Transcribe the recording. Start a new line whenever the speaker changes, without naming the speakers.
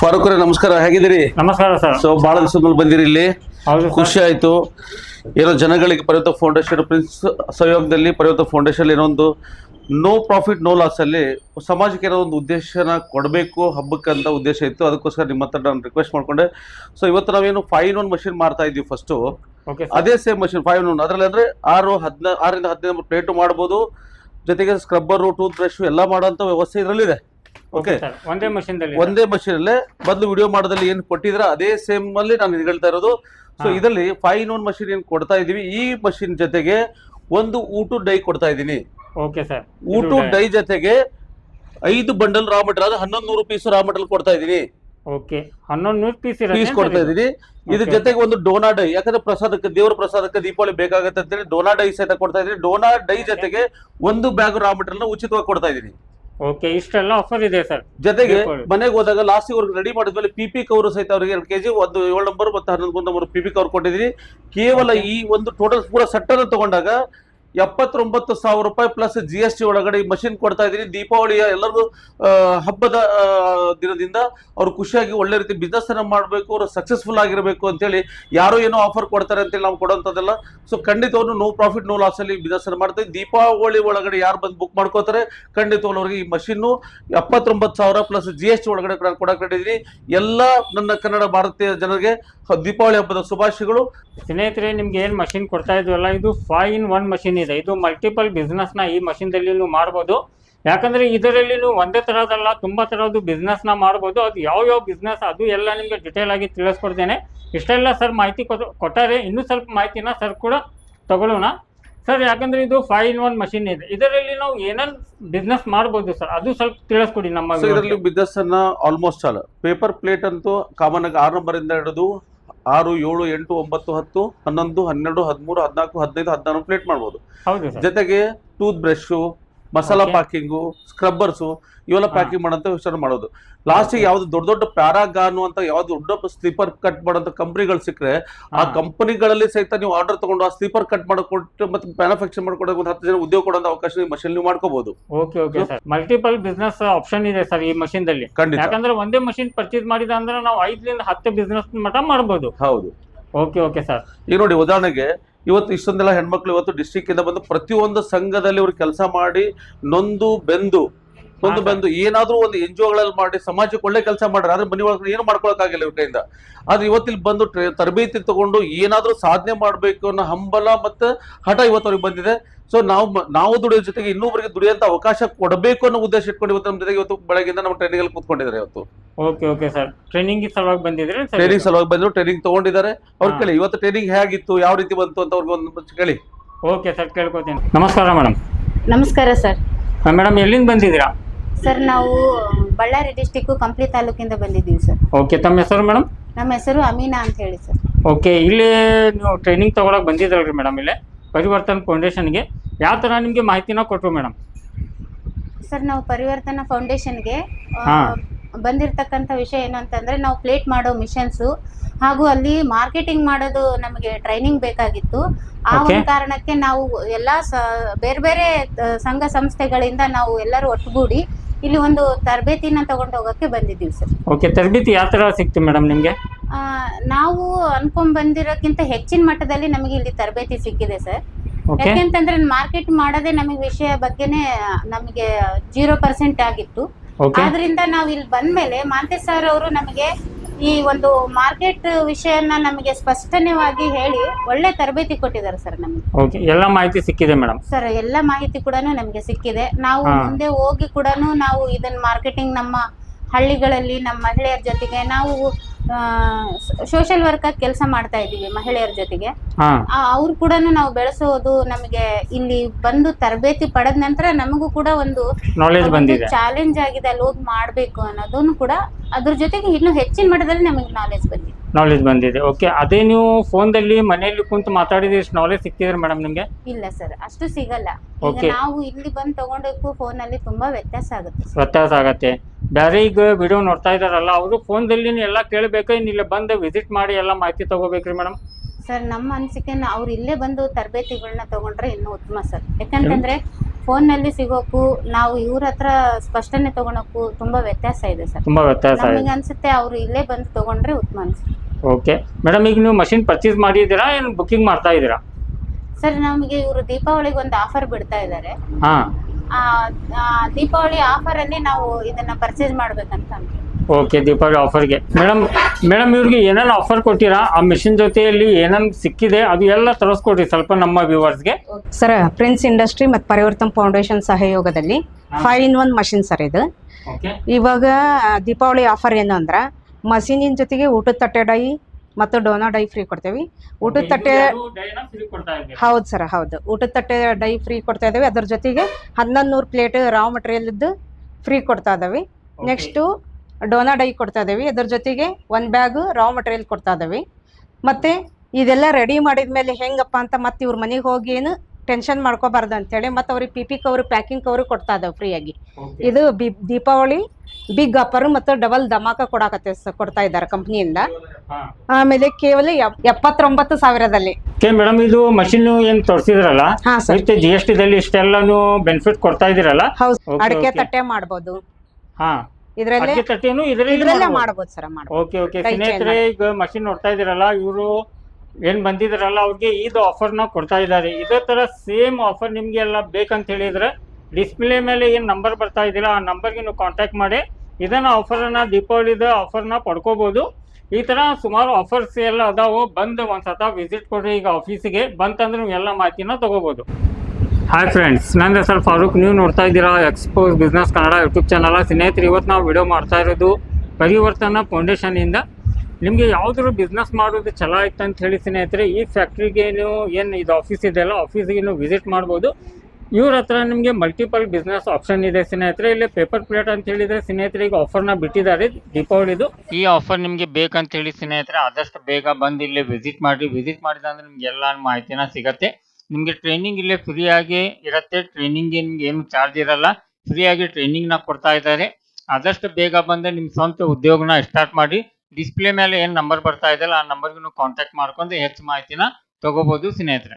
ಫಾರೂಕ್ ಅವರೇ ನಮಸ್ಕಾರ. ಹೇಗಿದ್ದೀರಿ?
ನಮಸ್ಕಾರ ಸರ್.
ಸೊ ಬಹಳ ದಿವಸ ಮೇಲೆ ಬಂದಿರಿ ಇಲ್ಲಿ.
ಹೌದು ಸರ್.
ಖುಷಿ ಆಯ್ತು. ಏನೋ ಜನಗಳಿಗೆ ಪರಿವರ್ತ ಫೌಂಡೇಶನ್ ಪ್ರಿನ್ಸ್ ಸಹಯೋಗದಲ್ಲಿ ಪರಿವರ್ತ ಫೌಂಡೇಶನ್ ಏನೋ ಒಂದು ನೋ ಪ್ರಾಫಿಟ್ ನೋ ಲಾಸ್ ಅಲ್ಲಿ ಸಮಾಜಕ್ಕೆ ಏನೋ ಒಂದು ಉದ್ದೇಶನ ಕೊಡಬೇಕು ಹಬ್ಬಕ್ಕಂತ ಉದ್ದೇಶ ಇತ್ತು. ಅದಕ್ಕೋಸ್ಕರ ನಿಮ್ಮ ಹತ್ರ ನಾನು ರಿಕ್ವೆಸ್ಟ್ ಮಾಡ್ಕೊಂಡೆ. ಸೊ ಇವತ್ತು ನಾವೇನು ಫೈವ್ ಒನ್ ಮಷಿನ್ ಮಾರ್ತಾ ಇದ್ದೀವಿ ಫಸ್ಟು
ಓಕೆ ಸರ್
ಅದೇ ಸೇಮ್ ಮಷಿನ್ ಫೈವ್ ಒನ್ ಅದರಲ್ಲಿ ಅಂದ್ರೆ ಆರು ಹದಿನ ಆರರಿಂದ ಹದಿನೈದು ಪ್ಲೇಟು ಮಾಡ್ಬೋದು. ಜೊತೆಗೆ ಸ್ಕ್ರಬ್ಬರು ಟೂತ್ ಬ್ರಷ್ ಎಲ್ಲ ಮಾಡೋಂಥ ವ್ಯವಸ್ಥೆ ಇದರಲ್ಲಿದೆ. ಓಕೆ
ಒಂದೇ ಮಷಿನ್
ಒಂದೇ ಮಷೀನ್ ಅಲ್ಲೇ ಮೊದಲು ವಿಡಿಯೋ ಮಾಡೋದಲ್ಲಿ ಏನು ಕೊಟ್ಟಿದ್ರ ಅದೇ ಸೇಮ್ ಅಲ್ಲಿ ನಾನು ಇದು ಹೇಳ್ತಾ ಇರೋದು. ಸೊ. ಇದರಲ್ಲಿ ಫೈವ್ ಒನ್ ಮಷೀನ್ ಏನ್ ಕೊಡ್ತಾ ಇದೀವಿ ಈ ಮಷೀನ್ ಜೊತೆಗೆ ಒಂದು ಊಟು ಡೈ ಕೊಡ್ತಾ ಇದ್ದೀನಿ
ಓಕೆ ಸರ್
ಊಟು ಡೈ. ಜೊತೆಗೆ ಐದು ಬಂಡಲ್ ರಾ ಮಟೀರಿಯಲ್ ಅದು ಹನ್ನೊಂದು ನೂರು ಪೀಸ್ ರಾ ಮಟೀರಿಯಲ್ ಕೊಡ್ತಾ ಇದೀನಿ.
ಓಕೆ ಹನ್ನೊಂದು ನೂರು ಪೀಸ್
ಪೀಸ್ ಕೊಡ್ತಾ ಇದೀನಿ. ಇದ್ರ. ಜೊತೆಗೆ ಒಂದು ಡೋನಾ ಡೈ ಯಾಕಂದ್ರೆ ಪ್ರಸಾದಕ್ಕೆ ದೇವರ ಪ್ರಸಾದಕ್ಕೆ ದೀಪಾವಳಿ ಬೇಕಾಗತ್ತೆ ಅಂತೇಳಿ ಡೋನಾ ಡೈ ಸಹಿತ ಕೊಡ್ತಾ ಇದೀನಿ. ಡೋನಾ ಡೈ ಜೊತೆಗೆ ಒಂದು ಬ್ಯಾಗ್ ರಾ ಮಟೀರಿಯಲ್ ಉಚಿತವಾಗಿ ಕೊಡ್ತಾ ಇದೀನಿ.
ಓಕೆ ಇಷ್ಟೆಲ್ಲ ಆಫರ್ ಇದೆ ಸರ್.
ಜೊತೆಗೆ. ಮನೆಗೆ ಹೋದಾಗ ಲಾಸ್ಟ್ ಅವ್ರಿಗೆ ರೆಡಿ ಮಾಡಿದ್ಮೇಲೆ ಪಿ ಪಿ ಕವರ್ ಸಹಿತ ಅವರಿಗೆ ಎರಡು ಕೆಜಿ ಒಂದು ಏಳು ನಂಬರ್ ಮತ್ತು ಹನ್ನೊಂದು ನಂಬರ್ ಪಿ ಪಿ ಕವರ್ ಕೊಟ್ಟಿದ್ದೀನಿ. ಕೇವಲ ಈ ಒಂದು ಟೋಟಲ್ ಪೂರ ಸೆಟ್ ಅನ್ನು ತಗೊಂಡಾಗ ಎಪ್ಪತ್ತೊಂಬತ್ತು ಸಾವಿರ ರೂಪಾಯಿ ಪ್ಲಸ್ ಜಿ ಎಸ್ ಟಿ ಒಳಗಡೆ ಈ ಮಷಿನ್ ಕೊಡ್ತಾ ಇದ್ದೀನಿ. ದೀಪಾವಳಿಯ ಎಲ್ಲರಿಗೂ ಹಬ್ಬದ ದಿನದಿಂದ ಅವ್ರು ಖುಷಿಯಾಗಿ ಒಳ್ಳೆ ರೀತಿ ಬಿಸ್ನೆಸ್ ಅನ್ನ ಮಾಡಬೇಕು, ಅವರು ಸಕ್ಸಸ್ಫುಲ್ ಆಗಿರಬೇಕು ಅಂತೇಳಿ ಯಾರು ಏನೋ ಆಫರ್ ಕೊಡ್ತಾರೆ ಅಂತೇಳಿ ನಾವು ಕೊಡೋಂಥದ್ದಲ್ಲ. ಸೊ ಖಂಡಿತವನ್ನು ನೋ ಪ್ರಾಫಿಟ್ ನೋ ಲಾಸ್ ಅಲ್ಲಿ ಬಿಸ್ನೆಸ್ ಅನ್ನ ಮಾಡ್ತೀವಿ ದೀಪಾವಳಿ ಒಳಗಡೆ ಯಾರು ಬಂದು ಬುಕ್ ಮಾಡ್ಕೋತಾರೆ ಖಂಡಿತವಾಗ್ಲೂ ಅವ್ರಿಗೆ ಈ ಮಷಿನ್ನು ಎಪ್ಪತ್ತೊಂಬತ್ತು ಸಾವಿರ ಪ್ಲಸ್ ಜಿ ಎಸ್ ಟಿ ಒಳಗಡೆ ಕೂಡ ಕೊಡಕ್ಕೆ ರೆಡಿದ್ದೀನಿ ಎಲ್ಲ ನನ್ನ ಕನ್ನಡ, ಭಾರತೀಯ ಜನರಿಗೆ ದೀಪಾವಳಿ ಹಬ್ಬದ ಶುಭಾಶಯಗಳು.
ಸ್ನೇಹಿತರೆ, ನಿಮ್ಗೆ ಏನು ಮಷಿನ್ ಕೊಡ್ತಾ ಇದ್ವಲ್ಲ, ಇದು ಫೈವ್ ಇನ್ ಒನ್ ಮಷಿನ್ ಇದೆ ಇದು ಮಲ್ಟಿಪಲ್ ಬಿಸ್ನೆಸ್ನ ಈ ಮಷಿನ್ದಲ್ಲಿ ನೀವು ಮಾಡ್ಬೋದು. ಯಾಕಂದ್ರೆ ಇದರಲ್ಲಿ ನೀವು ಒಂದೇ ತರದಲ್ಲ ತುಂಬಾ ತರದ್ದು ಬಿಸ್ನೆಸ್ನ ಮಾಡ್ಬೋದು. ಅದು ಯಾವ ಯಾವ ಬಿಸ್ನೆಸ್ ಅದು ಎಲ್ಲ ನಿಮಗೆ ಡಿಟೇಲ್ ಆಗಿ ತಿಳಿಸ್ಕೊಡ್ತೇನೆ. ಇಷ್ಟೆಲ್ಲ ಸರ್ ಮಾಹಿತಿ ಕೊಟ್ಟರೆ ಇನ್ನೂ ಸ್ವಲ್ಪ ಮಾಹಿತಿನ ಸರ್ ಕೂಡ ತಗೊಳ್ಳೋಣ ಸರ್ ಯಾಕಂದ್ರೆ ಇದು ಫೈವ್ ಇನ್ ಒನ್ ಮಷಿನ್ ಇದೆ. ಇದರಲ್ಲಿ ನಾವು ಏನೇನು ಬಿಸ್ನೆಸ್ ಮಾಡಬಹುದು ಸರ್ ಅದು ಸ್ವಲ್ಪ ತಿಳಿಸ್ಕೊಡಿ ನಮ್ಮ
ಇದರಲ್ಲಿ ಬಿಸ್ನೆಸ್ ಅನ್ನ ಆಲ್ಮೋಸ್ಟ್ ಆಲ್ ಪೇಪರ್ ಪ್ಲೇಟ್ ಅಂತೂ ಕಾಮನ್ ಆಗಿ ಆರ್ ನಂಬರ್ ಇಂದ ಹಿಡಿದು ಆರು ಏಳು ಎಂಟು ಒಂಬತ್ತು ಹತ್ತು ಹನ್ನೊಂದು ಹನ್ನೆರಡು ಹದಿಮೂರು ಹದಿನಾಲ್ಕು ಹದಿನೈದು ಹದಿನಾರು ಪ್ಲೇಟ್ ಮಾಡ್ಬೋದು. ಜೊತೆಗೆ tooth brush masala. Packing scrubbers ಇವೆಲ್ಲ ಪ್ಯಾಕಿಂಗ್ ಮಾಡೋಂಥ ಯೋಚನೆ ಮಾಡೋದು. ಲಾಸ್ಟಿಗೆ ಯಾವ್ದು ದೊಡ್ಡ ದೊಡ್ಡ ಪ್ಯಾರಾಗಾನು ಅಂತ ಯಾವ್ದು ದೊಡ್ಡ ಸ್ಲೀಪರ್ ಕಟ್ ಮಾಡೋಂಥ ಕಂಪ್ನಿಗಳು ಸಿಕ್ಕರೆ ಆ. ಕಂಪನಿಗಳಲ್ಲಿ ಸಹಿತ ನೀವು ಆರ್ಡರ್ ತಗೊಂಡು ಆ ಸ್ಲೀಪರ್ ಕಟ್ ಮಾಡಿಕೊಟ್ಟು ಮತ್ತೆ ಮ್ಯಾನುಫ್ಯಾಕ್ಚರ್ ಮಾಡ್ಕೊಡೋ ಒಂದು ಹತ್ತು ಜನ ಉದ್ಯೋಗ ಕೊಡೋ ಅವಕಾಶ ಈ ಮಷೀನ್ ನೀವು ಮಾಡ್ಕೋಬಹುದು
okay okay sir multiple business option ಇದೆ ಸರ್ ಈ machine ದಲ್ಲಿ. ಯಾಕಂದ್ರೆ ಒಂದೇ ಮಷಿನ್ ಪರ್ಚೇಸ್ ಮಾಡಿದ ಅಂದ್ರೆ ನಾವು ಐದರಿಂದ ಹತ್ತು ಬಿಸ್ನೆಸ್ ಮಟ್ಟ ಮಾಡಬಹುದು
ಹೌದು.
ಓಕೆ ಓಕೆ ಸರ್
ಈಗ ನೋಡಿ ಉದಾಹರಣೆಗೆ ಇವತ್ತು ಇಷ್ಟೊಂದೆಲ್ಲ ಹೆಣ್ಮಕ್ಳು ಇವತ್ತು ಡಿಸ್ಟಿಕ್ ಇಂದ ಬಂದು ಪ್ರತಿಯೊಂದು ಸಂಘದಲ್ಲಿ ಇವ್ರು ಕೆಲಸ ಮಾಡಿ ನೊಂದು ಬೆಂದು ನೊಂದು ಬಂದು ಏನಾದ್ರೂ ಒಂದು ಎನ್ ಜಿ ಒಗಳಲ್ಲಿ ಮಾಡಿ ಸಮಾಜಕ್ಕೆ ಒಳ್ಳೆ ಕೆಲಸ ಮಾಡ್ರಿ ಆದ್ರೆ ಮನೆ ಒಳಗಡೆ ಏನು ಮಾಡ್ಕೊಳಕ್ಕಾಗಿಲ್ಲ ಇವ್ರ ಕೈಯಿಂದ. ಆದ್ರೆ ಇವತ್ತಿಲ್ಲಿ ಬಂದು ತರಬೇತಿ ತಗೊಂಡು ಏನಾದ್ರೂ ಸಾಧನೆ ಮಾಡ್ಬೇಕು ಅನ್ನೋ ಹಂಬಲ ಮತ್ತೆ ಹಠ ಇವತ್ತವ್ರಿಗೆ ಬಂದಿದೆ. ಸೊ ನಾವು ನಾವು ದುಡಿಯೋ ಜೊತೆಗೆ ಇನ್ನೊಬ್ಬರಿಗೆ ದುಡಿಯೋಂತ ಅವಕಾಶ ಕೊಡಬೇಕು ಅನ್ನೋ ಉದ್ದೇಶ ಇಟ್ಕೊಂಡು ಇವತ್ತು ನಮ್ಮ ಜೊತೆಗೆ ಇವತ್ತು ಬೆಳಗ್ಗೆ ನಮ್ಮ ಟ್ರೈನಿಂಗ್ ಅಲ್ಲಿ ಕೂತ್ಕೊಂಡಿದ್ದಾರೆ ಇವತ್ತು.
Okay okay sir. ಟ್ರೈನಿಂಗ್ ಸಲುವಾಗಿ ಬಂದಿದ್ರೆ
ಟ್ರೈನಿಂಗ್ ಸಲುವಾಗಿ ಬಂದ್ರು ಟ್ರೈನಿಂಗ್ ತಗೊಂಡಿದ್ದಾರೆ. ಅವ್ರು ಕೇಳಿ ಇವತ್ತು ಟ್ರೈನಿಂಗ್ ಹೇಗಿತ್ತು ಯಾವ ರೀತಿ ಬಂತು ಅಂತ ಅವ್ರಿಗೆ ಒಂದು ಕೇಳಿ.
ಓಕೆ ಸರ್ ಕೇಳ್ಕೊತೀನಿ. ನಮಸ್ಕಾರ ಮೇಡಮ್.
ನಮಸ್ಕಾರ ಸರ್.
ಮೇಡಮ್ ಎಲ್ಲಿಂದ ಬಂದಿದ್ದೀರಾ?
ಸರ್ ನಾವು ಬಳ್ಳಾರಿ ಡಿಸ್ಟಿಕ್ ಕಂಪ್ಲಿ ತಾಲೂಕಿಂದ ಬಂದಿದ್ದೀವಿ ಸರ್
ಓಕೆ ತಮ್ಮ ಹೆಸರು ಮೇಡಮ್
ನಮ್ಮ ಹೆಸರು ಅಮೀನಾ ಅಂತ ಹೇಳಿ ಸರ್
ಓಕೆ ಇಲ್ಲಿ ನೀವು ಟ್ರೈನಿಂಗ್ ತಗೊಳಕ್ ಬಂದಿದ್ರಲ್ರಿ ಮೇಡಮ್ ಇಲ್ಲಿ? ಪರಿವರ್ತನ್ ಫೌಂಡೇಶನ್ಗೆ ಯಾವ ಥರ ನಿಮಗೆ ಮಾಹಿತಿನ ಕೊಟ್ಟರು ಮೇಡಮ್
ಸರ್ ನಾವು ಪರಿವರ್ತನ ಫೌಂಡೇಶನ್ಗೆ ಗೆ
ಬಂದಿರತಕ್ಕಂತ
ಬಂದಿರತಕ್ಕಂಥ ವಿಷಯ ಏನು ಅಂತಂದ್ರೆ ನಾವು ಪ್ಲೇಟ್ ಮಾಡೋ ಮಿಷನ್ಸು ಹಾಗೂ ಅಲ್ಲಿ ಮಾರ್ಕೆಟಿಂಗ್ ಮಾಡೋದು ನಮಗೆ ಟ್ರೈನಿಂಗ್ ಬೇಕಾಗಿತ್ತು. ಆ ಒಂದು ಕಾರಣಕ್ಕೆ ನಾವು ಎಲ್ಲಾ ಬೇರೆ ಬೇರೆ ಸಂಘ ಸಂಸ್ಥೆಗಳಿಂದ ನಾವು ಎಲ್ಲರೂ ಒಟ್ಟುಗೂಡಿ ಇಲ್ಲಿ ಒಂದು ತರಬೇತಿನ ತಗೊಂಡು ಹೋಗಕ್ಕೆ ಬಂದಿದ್ದೀವಿ ಸರ್.
ಓಕೆ ತರಬೇತಿ ಯಾವ ಥರ ಸಿಕ್ತು ಮೇಡಮ್ ನಿಮಗೆ?
ಆ, ನಾವು ಅನ್ಕೊಂಡ್ ಬಂದಿರೋಕ್ಕಿಂತ ಹೆಚ್ಚಿನ ಮಟ್ಟದಲ್ಲಿ ನಮಗೆ ಇಲ್ಲಿ ತರಬೇತಿ ಸಿಕ್ಕಿದೆ ಸರ್.
ಓಕೆ.
ಯಾಕೆಂತಂದ್ರೆ ಮಾರ್ಕೆಟ್ ಮಾಡೋದೇ ನಮಗೆ ವಿಷಯ ಬಗ್ಗೆನೇ ನಮಗೆ ಜೀರೋ ಪರ್ಸೆಂಟ್ ಆಗಿತ್ತು.
ಓಕೆ.
ಆದ್ರಿಂದ ನಾವು ಇಲ್ಲಿ ಬಂದ್ಮೇಲೆ ಮಾಂತೆ ಸರ್ ಅವರು ನಮಗೆ ಈ ಒಂದು ಮಾರ್ಕೆಟ್ ವಿಷಯನ ನಮಗೆ ಸ್ಪಷ್ಟನೆವಾಗಿ ಹೇಳಿ ಒಳ್ಳೆ ತರಬೇತಿ ಕೊಟ್ಟಿದ್ದಾರೆ ಸರ್ ನಮಗೆ.
ಓಕೆ ಎಲ್ಲ ಮಾಹಿತಿ ಸಿಕ್ಕಿದೆ ಮೇಡಮ್.
ಸರ್ ಎಲ್ಲ ಮಾಹಿತಿ ಕೂಡ ನಮಗೆ ಸಿಕ್ಕಿದೆ. ನಾವು
ಹಾ.
ಮುಂದೆ ಹೋಗಿ ಕೂಡ ನಾವು ಇದನ್ನ ಮಾರ್ಕೆಟಿಂಗ್ ನಮ್ಮ ಹಳ್ಳಿಗಳಲ್ಲಿ ನಮ್ಮ ಮಹಿಳೆಯರ ಜೊತೆಗೆ ನಾವು ಸೋಷಿಯಲ್ ವರ್ಕ್ ಆಗಿ ಕೆಲಸ ಮಾಡ್ತಾ ಇದ್ದೀವಿ ಮಹಿಳೆಯರ ಜೊತೆಗೆ.
ಹಾಂ.
ಅವ್ರು ಕೂಡ ನಾವು ಬೆಳೆಸೋದು ನಮಗೆ ಇಲ್ಲಿ ಬಂದು ತರಬೇತಿ ಪಡೆದ ನಂತರ ನಮಗೂ ಕೂಡ ಒಂದು
ನಾಲೆಜ್ ಬಂದಿದೆ.
ಚಾಲೆಂಜ್ ಆಗಿದೆ ಅಲ್ಲಿ ಹೋಗಿ ಮಾಡ್ಬೇಕು ಅನ್ನೋದನ್ನು ಕೂಡ ಅದ್ರ ಜೊತೆಗೆ ಇನ್ನು ಹೆಚ್ಚಿನ ಮಟ್ಟದಲ್ಲಿ ನಮಗೆ ನಾಲೆಜ್ ಬಂದಿದೆ.
ನಾಲೆಜ್ ಬಂದಿದೆ. ಓಕೆ ಅದೇ ನೀವು ಫೋನ್ದಲ್ಲಿ ಮನೆಯಲ್ಲಿ ಕುಂತು ಮಾತಾಡಿದ್ರೆ ಇಷ್ಟು ನಾಲೆಜ್ ಸಿಕ್ತಿದ್ರೆ ಮೇಡಮ್ ನಿಮಗೆ?
ಇಲ್ಲ ಸರ್ ಅಷ್ಟು ಸಿಗಲ್ಲ. ಈಗ
Okay.
ನಾವು ಇಲ್ಲಿ ಬಂದು ತಗೊಂಡಕ್ಕೂ ಫೋನ್ ಅಲ್ಲಿ ತುಂಬಾ ವ್ಯತ್ಯಾಸ ಆಗುತ್ತೆ.
ವ್ಯತ್ಯಾಸ ಆಗತ್ತೆ. ಈಗ ವಿಡಿಯೋ ನೋಡ್ತಾ ಇದಾರಲ್ಲ ಅವರು ಫೋನ್ದಲ್ಲಿ ಎಲ್ಲ ಕೇಳಬೇಕು? ಇನ್ನು ಇಲ್ಲಿ ಬಂದು ವಿಸಿಟ್ ಮಾಡಿ ಎಲ್ಲ ಮಾಹಿತಿ ತಗೋಬೇಕ್ರಿ ಮೇಡಮ್
ಸರ್ ನಮ್ಮ ಅನಿಸಿಕೆ ಅವ್ರು ಇಲ್ಲೇ ಬಂದು ತರಬೇತಿಗಳನ್ನ ತಗೊಂಡ್ರೆ ಇನ್ನೂ ಉತ್ತಮ ಸರ್. ಯಾಕಂತಂದ್ರೆ ಫೋನ್ನಲ್ಲಿ ಸಿಗೋಕ್ಕೂ ನಾವು ಇವ್ರ ಹತ್ರ ಸ್ಪಷ್ಟನೆ ತಗೊಳಕ್ಕೂ ತುಂಬಾ ವ್ಯತ್ಯಾಸ ಇದೆ ಸರ್.
ತುಂಬಾ ವ್ಯತ್ಯಾಸ ಇದೆ.
ನಮಗೆ ಅನ್ಸುತ್ತೆ ಅವ್ರು ಇಲ್ಲೇ ಬಂದು ತಗೊಂಡ್ರೆ ಉತ್ತಮ ಅನ್ಸುತ್ತೆ.
ಓಕೆ ಮೇಡಮ್ ಈಗ ನೀವು ಮಷಿನ್ ಪರ್ಚೇಸ್ ಮಾಡಿದ್ದೀರಾ? ಏನು ಬುಕಿಂಗ್ ಮಾಡ್ತಾ ಇದ್ದೀರಾ?
ಸರ್ ನಮಗೆ ಇವರು ದೀಪಾವಳಿಗೆ ಒಂದು ಆಫರ್ ಬಿಡ್ತಾ ಇದ್ದಾರೆ ದೀಪಾವಳಿ ಆಫರ್ ಅಲ್ಲಿ ನಾವು ಇದನ್ನ ಪರ್ಚೇಸ್ ಮಾಡ್ಬೇಕಂತ.
ಓಕೆ ದೀಪಾವಳಿ ಆಫರ್ಗೆ ಮೇಡಮ್ ಮೇಡಮ್ ಇವ್ರಿಗೆ ಏನೇನು ಆಫರ್ ಕೊಟ್ಟಿರಾ ಆ ಮಿಷಿನ್ ಜೊತೆಯಲ್ಲಿ ಏನೇನು ಸಿಕ್ಕಿದೆ ಅದು ಎಲ್ಲ ತರಿಸ್ಕೊಡ್ರಿ ಸ್ವಲ್ಪ ನಮ್ಮ ವ್ಯೂವರ್ಸ್ಗೆ
ಸರ್ ಪ್ರಿನ್ಸ್ ಇಂಡಸ್ಟ್ರಿ ಮತ್ತು ಪರಿವರ್ತನ್ ಫೌಂಡೇಶನ್ ಸಹಯೋಗದಲ್ಲಿ five in one machine sir ಇದು.
ಓಕೆ
ಇವಾಗ ದೀಪಾವಳಿ ಆಫರ್ ಏನು ಅಂದ್ರೆ ಮಷೀನಿನ ಜೊತೆಗೆ ಊಟದ ತಟ್ಟೆ ಡೈ ಮತ್ತು ಡೋನಾ ಡೈ ಫ್ರೀ ಕೊಡ್ತೇವೆ. ಊಟದ ತಟ್ಟೆ ಹೌದು ಸರ್ ಹೌದು. ಊಟದ ತಟ್ಟೆ ಡೈ ಫ್ರೀ ಕೊಡ್ತಾ ಇದ್ದೇವೆ. ಅದ್ರ ಜೊತೆಗೆ ಹನ್ನೊಂದು ನೂರು ಪ್ಲೇಟ್ ರಾವ್ ಮಟೀರಿಯಲ್ದು ಫ್ರೀ ಕೊಡ್ತಾ ಇದ್ದಾವೆ. ನೆಕ್ಸ್ಟು ಡೋನಾ ಡೈ ಕೊಡ್ತಾ ಇದ್ದೇವೆ. ಅದ್ರ ಜೊತೆಗೆ ಒಂದು ಬ್ಯಾಗ್ ರಾವ್ ಮಟೀರಿಯಲ್ ಕೊಡ್ತಾ ಇದ್ದಾವೆ. ಮತ್ತು ಇದೆಲ್ಲ ರೆಡಿ ಮಾಡಿದ ಮೇಲೆ ಹೆಂಗಪ್ಪ ಅಂತ ಮತ್ತೆ ಇವ್ರ ಮನೆಗೆ ಹೋಗಿ ಏನು ಟೆನ್ಷನ್ ಮಾಡ್ಕೋಬಾರ್ದು ಅಂತೇಳಿ ಮತ್ತು ಅವ್ರಿಗೆ P P cover packing cover ಕೊಡ್ತಾ ಫ್ರೀ ಫ್ರೀಯಾಗಿ ಇದು ಬಿ ದೀಪಾವಳಿ ಬಿಗ್ ಅಪ್ಪರ್ ಮತ್ತು ಡಬಲ್ ಧಮಾಕ ಕೊಡಾಕತ್ತೆ ಕೊಡ್ತಾ ಇದ್ದಾರೆ ಕಂಪ್ನಿಯಿಂದ ಆಮೇಲೆ ಕೇವಲ ಎಪ್- ಎಪ್ಪತ್ತೊಂಬತ್ತು ಸಾವಿರದಲ್ಲಿ.
ಮೇಡಮ್ ಇದು ಮಷಿನ್ ಏನ್ ತೋರಿಸಿದ್ರಲ್ಲ? ವಿತ್ ಜಿ ಎಸ್ ಟಿ ದಲ್ಲಿ ಇಷ್ಟೆಲ್ಲಾನು ಬೆನಿಫಿಟ್ ಕೊಡ್ತಾ ಇದೀರಲ್ಲ
ಹೌದು ಅಡಿಕೆ ತಟ್ಟೆ ಮಾಡ್ಬೋದು.
ಹಾ.
ಇದರಲ್ಲಿ
ತಟ್ಟೆನು ಇದರಲ್ಲಿ
ಮಾಡ್ಬೋದು. ಸರ್ ಮಾಡಿ
ಓಕೆ ಓಕೆ ಸ್ನೇಹಿತರೆ ಈಗ ಮಷಿನ್ ನೋಡ್ತಾ ಇದೀರಲ್ಲ ಇವರು ಏನ್ ಬಂದಿದ್ರಲ್ಲ, ಅವ್ರಿಗೆ ಇದು ಆಫರ್ನ ಕೊಡ್ತಾ ಇದ್ದಾರೆ. ಇದೇ ತರ ಸೇಮ್ ಆಫರ್ ನಿಮ್ಗೆ ಎಲ್ಲ ಬೇಕಂತ ಹೇಳಿದ್ರೆ ಡಿಸ್ಪ್ಲೇ ಮೇಲೆ ಏನು ನಂಬರ್ ಬರ್ತಾ ಇದೆಯಲ್ಲ ಆ ನಂಬರ್ಗೆ ನೀವು ಕಾಂಟ್ಯಾಕ್ಟ್ ಮಾಡಿ, ಇದನ್ನ ಆಫರ್ ಅನ್ನ, ದೀಪಾವಳಿದ ಆಫರ್ನ ಪಡ್ಕೋಬಹುದು ಈ ತರ ಸುಮಾರು ಆಫರ್ಸ್ ಎಲ್ಲ ಅದಾವು. ಬಂದು ಒಂದ್ಸತ ವಿಸಿಟ್ ಕೊಡ್ರಿ, ಈಗ ಆಫೀಸಿಗೆ ಬಂತಂದ್ರೆ ನೀವು ಎಲ್ಲ ಮಾಹಿತಿನ ತಗೋಬಹುದು ಹಾಯ್ ಫ್ರೆಂಡ್ಸ್ ನನ್ನ ಹೆಸರು ಫಾರೂಕ್. ನೀವು ನೋಡ್ತಾ ಇದ್ದೀರಾ expose business Kannada YouTube channel ಸ್ನೇಹಿತರು ಇವತ್ತು ನಾವು ವಿಡಿಯೋ ಮಾಡ್ತಾ ಇರೋದು ಪರಿವರ್ತನಾ ಫೌಂಡೇಶನಿಂದ ನಿಮಗೆ ಯಾವ್ದಾದ್ರು ಬಿಸ್ನೆಸ್ ಮಾಡೋದು ಚಲೋ ಆಯ್ತು ಅಂತ ಹೇಳಿ ಸ್ನೇಹಿತರೆ, ಈ ಫ್ಯಾಕ್ಟ್ರಿಗೆ ನೀವು ಏನು ಇದು ಆಫೀಸ್ ಇದೆಯಲ್ಲ ಆಫೀಸಿಗೆ ನೀವು ವಿಸಿಟ್ ಮಾಡ್ಬೋದು. ಇವ್ರ ಹತ್ರ ನಿಮಗೆ ಮಲ್ಟಿಪಲ್ ಬಿಸ್ನೆಸ್ ಆಪ್ಷನ್ ಇದೆ ಸ್ನೇಹಿತರೆ. ಇಲ್ಲಿ ಪೇಪರ್ ಪ್ಲೇಟ್ ಅಂತ ಹೇಳಿದ್ರೆ ಸ್ನೇಹಿತರಿಗೆ ಈಗ ಆಫರ್ನ ಬಿಟ್ಟಿದ್ದಾರೆ, ದೀಪಾವಳಿದು. ಈ ಆಫರ್ ನಿಮಗೆ ಬೇಕಂತ ಹೇಳಿ ಸ್ನೇಹಿತರೆ, ಆದಷ್ಟು ಬೇಗ ಬಂದು ಇಲ್ಲಿ ವಿಸಿಟ್ ಮಾಡಿ ವಿಸಿಟ್ ಮಾಡಿದ್ರೆ ನಿಮ್ಗೆ ಎಲ್ಲ ಮಾಹಿತಿನ ಸಿಗತ್ತೆ. ನಿಮಗೆ ಟ್ರೈನಿಂಗ್ ಇಲ್ಲೇ ಫ್ರೀಯಾಗಿ ಇರುತ್ತೆ. ಟ್ರೈನಿಂಗ್ ನಿಮ್ಗೆ ಏನು ಚಾರ್ಜ್ ಇರಲ್ಲ. ಫ್ರೀಯಾಗಿ ಟ್ರೈನಿಂಗ್ನ ಕೊಡ್ತಾ ಇದ್ದಾರೆ. ಆದಷ್ಟು ಬೇಗ ಬಂದು ನಿಮ್ಮ ಸ್ವಂತ ಉದ್ಯೋಗನ ಸ್ಟಾರ್ಟ್ ಮಾಡಿ ಡಿಸ್ಪ್ಲೇ ಮೇಲೆ ಏನು ನಂಬರ್ ಬರ್ತಾ ಇದೆಯಲ್ಲ ಆ ನಂಬರ್ಗೂ ಕಾಂಟ್ಯಾಕ್ಟ್ ಮಾಡ್ಕೊಂಡು ಹೆಚ್ಚು ಮಾಹಿತಿನ ತಗೋಬಹುದು ಸ್ನೇಹಿತರೆ.